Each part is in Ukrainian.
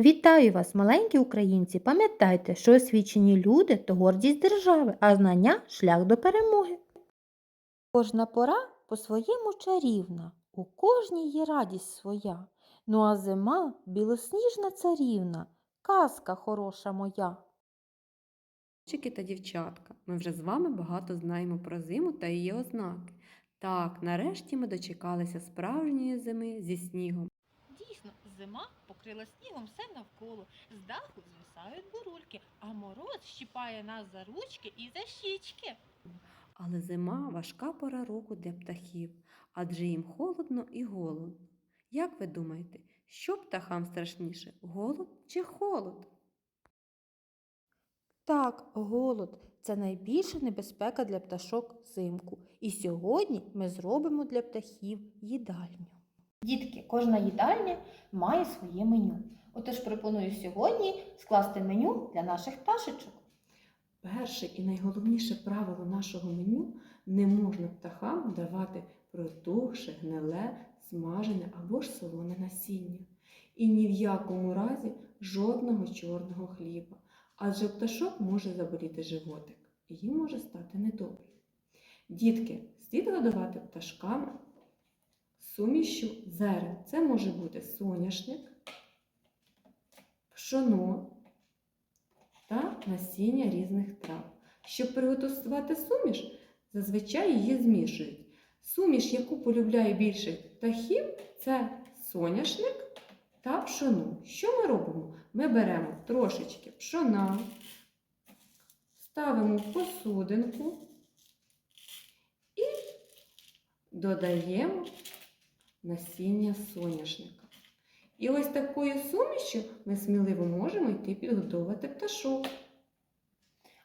Вітаю вас, маленькі українці! Пам'ятайте, що освічені люди то гордість держави, а знання шлях до перемоги. Кожна пора по-своєму чарівна, у кожній є радість своя. Ну а зима білосніжна царівна, казка хороша моя. Хлопчики та дівчатка, ми вже з вами багато знаємо про зиму та її ознаки. Так, нарешті ми дочекалися справжньої зими зі снігом. Зима покрила снігом все навколо. З даху звисають бурульки, а мороз щіпає нас за ручки і за щічки. Але зима важка пора року для птахів, адже їм холодно і голодно. Як ви думаєте, що птахам страшніше голод чи холод? Так, голод це найбільша небезпека для пташок взимку. І сьогодні ми зробимо для птахів їдальню. Дітки, кожна їдальня має своє меню. Отож пропоную сьогодні скласти меню для наших пташечок. Перше і найголовніше правило нашого меню не можна птахам давати протухше, гниле, смажене або ж солоне насіння. І ні в якому разі жодного чорного хліба. Адже пташок може заболіти животик, і їм може стати недобре. Дітки, слід годувати пташкам сумішю зерен. Це може бути соняшник, пшоно та насіння різних трав. Щоб приготувати суміш, зазвичай її змішують. Суміш, яку полюбляє більше птахів, це соняшник та пшоно. Що ми робимо? Ми беремо трошечки пшона, ставимо в посудинку і додаємо насіння соняшника. І ось такою сумішю ми сміливо можемо йти підготовувати пташок.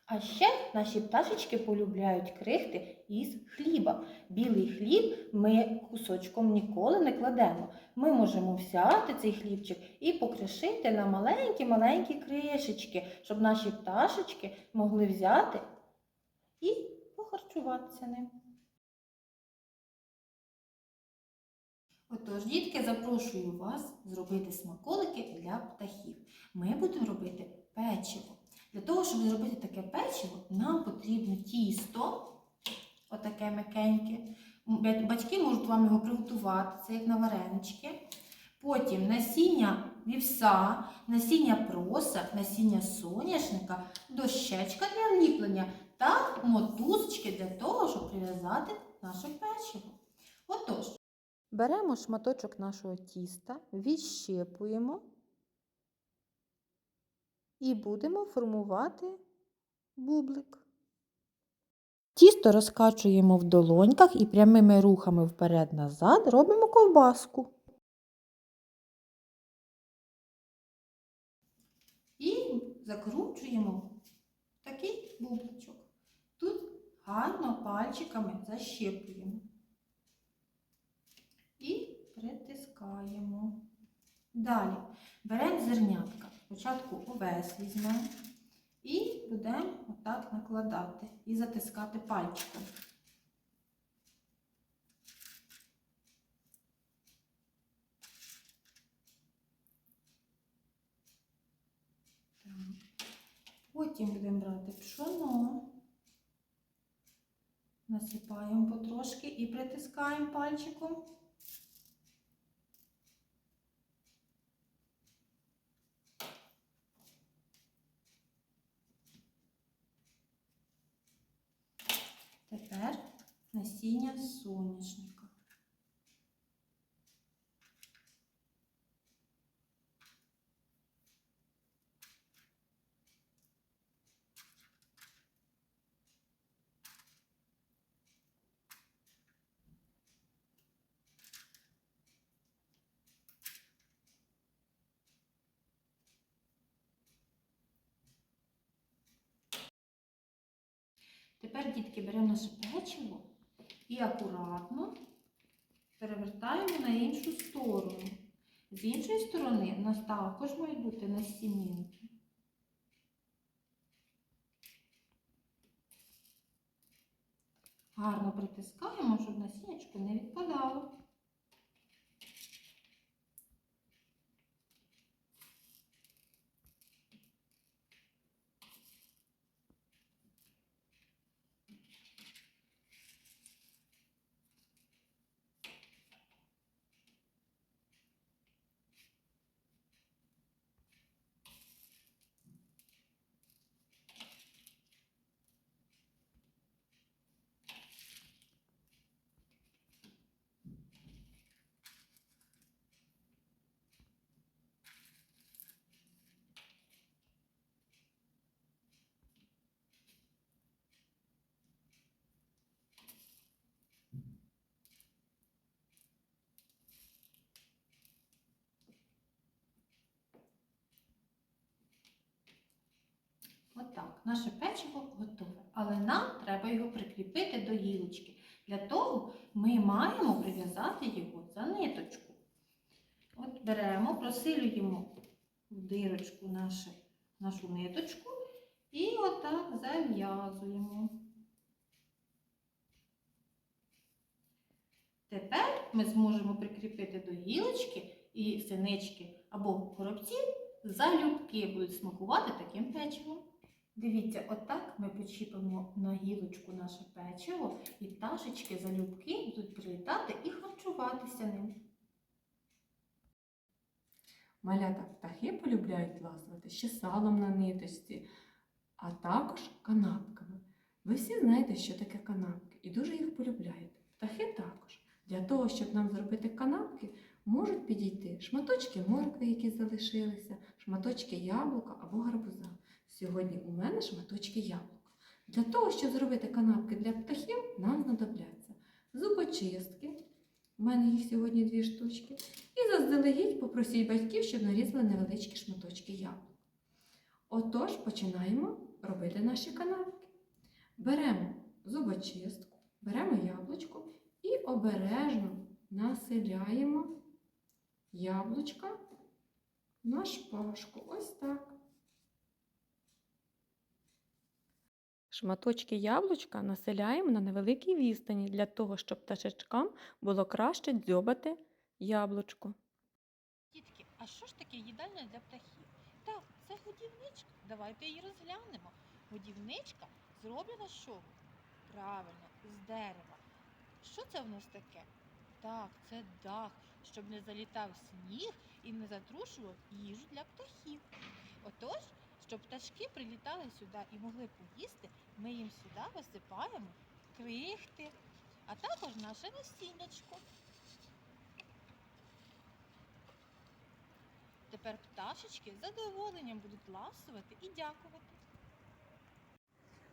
А ще наші пташечки полюбляють крихти із хліба. Білий хліб ми кусочком ніколи не кладемо. Ми можемо взяти цей хлібчик і покришити на маленькі-маленькі кришечки, щоб наші пташечки могли взяти і похарчуватися ним. Отож, дітки, запрошую вас зробити смаколики для птахів. Ми будемо робити печиво. Для того, щоб зробити таке печиво, нам потрібно тісто, отаке м'якеньке. Батьки можуть вам його приготувати, це як на варенички. Потім насіння вівса, насіння проса, насіння соняшника, дощечка для ліплення та мотузочки для того, щоб прив'язати наше печиво. Отож, беремо шматочок нашого тіста, відщепуємо і будемо формувати бублик. Тісто розкачуємо в долоньках і прямими рухами вперед-назад робимо ковбаску. І закручуємо такий бубличок. Тут гарно пальчиками защіпуємо і притискаємо. Далі беремо зернятка. Спочатку овес візьмемо і будемо отак накладати і затискати пальчиком. Потім будемо брати пшоно, насипаємо потрошки і притискаємо пальчиком. Тепер насіння соняшника. Тепер, дітки, беремо наше печиво і акуратно перевертаємо на іншу сторону. З іншої сторони у нас також мають бути насінинки. Гарно притискаємо, щоб насіннячко не відпадало. Наше печиво готове, але нам треба його прикріпити до гілочки. Для того ми маємо прив'язати його за ниточку. От беремо, просилюємо в дирочку наше, нашу ниточку і отак зав'язуємо. Тепер ми зможемо прикріпити до гілочки і синички або коробців залюбки будуть смакувати таким печивом. Дивіться, отак ми почіпимо на гілочку наше печиво, і пташечки залюбки будуть прилітати і харчуватися ним. Малята птахи полюбляють ласувати ще салом на ниточці, а також канапками. Ви всі знаєте, що таке канапки, і дуже їх полюбляєте. Птахи також. Для того, щоб нам зробити канапки, можуть підійти шматочки моркви, які залишилися, шматочки яблука або гарбуза. Сьогодні у мене шматочки яблука. Для того, щоб зробити канапки для птахів, нам знадобляться зубочистки. У мене їх сьогодні дві штучки. І заздалегідь попросіть батьків, щоб нарізали невеличкі шматочки яблук. Отож, починаємо робити наші канапки. Беремо зубочистку, беремо яблучко і обережно населяємо яблучка на шпажку. Ось так. Шматочки яблучка населяємо на невеликій відстані для того, щоб пташечкам було краще дзьобати яблучко. Дітки, а що ж таке їдальня для птахів? Так, це годівничка. Давайте її розглянемо. Годівничка зроблена з чого? Правильно, з дерева. Що це в нас таке? Так, це дах, щоб не залітав сніг і не затрушував їжу для птахів. Отож, щоб пташки прилітали сюди і могли поїсти, ми їм сюди висипаємо крихти, а також наше насіннячко. Тепер пташечки з задоволенням будуть ласувати і дякувати.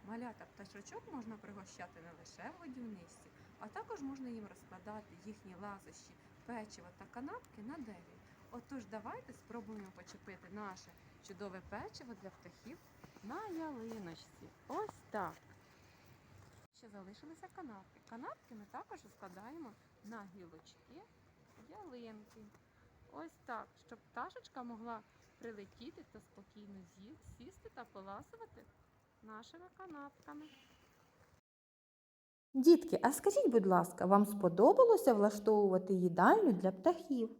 Малята пташочок можна пригощати не лише в годівничці, а також можна їм розкладати їхні ласощі, печиво та канапки на дереві. Отож, давайте спробуємо почепити наше чудове печиво для птахів на ялиночці. Ось так. Ще залишилися канапки. Канапки ми також розкладаємо на гілочки ялинки. Ось так, щоб пташечка могла прилетіти та спокійно сісти та поласувати нашими канапками. Дітки, а скажіть, будь ласка, вам сподобалося влаштовувати їдальню для птахів?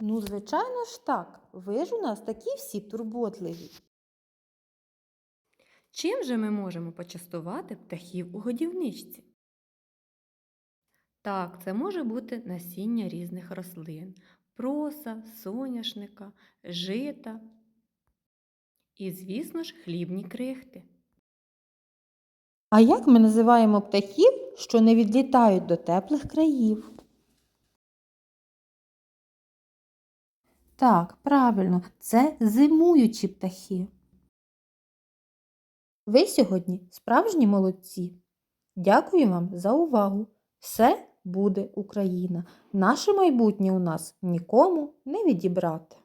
Ну, звичайно ж так. Ви ж у нас такі всі турботливі. Чим же ми можемо почастувати птахів у годівничці? Так, це може бути насіння різних рослин, проса, соняшника, жита і, звісно ж, хлібні крихти. А як ми називаємо птахів, що не відлітають до теплих країв? Так, правильно, це зимуючі птахи. Ви сьогодні справжні молодці. Дякую вам за увагу. Все буде Україна. Наше майбутнє у нас нікому не відібрати.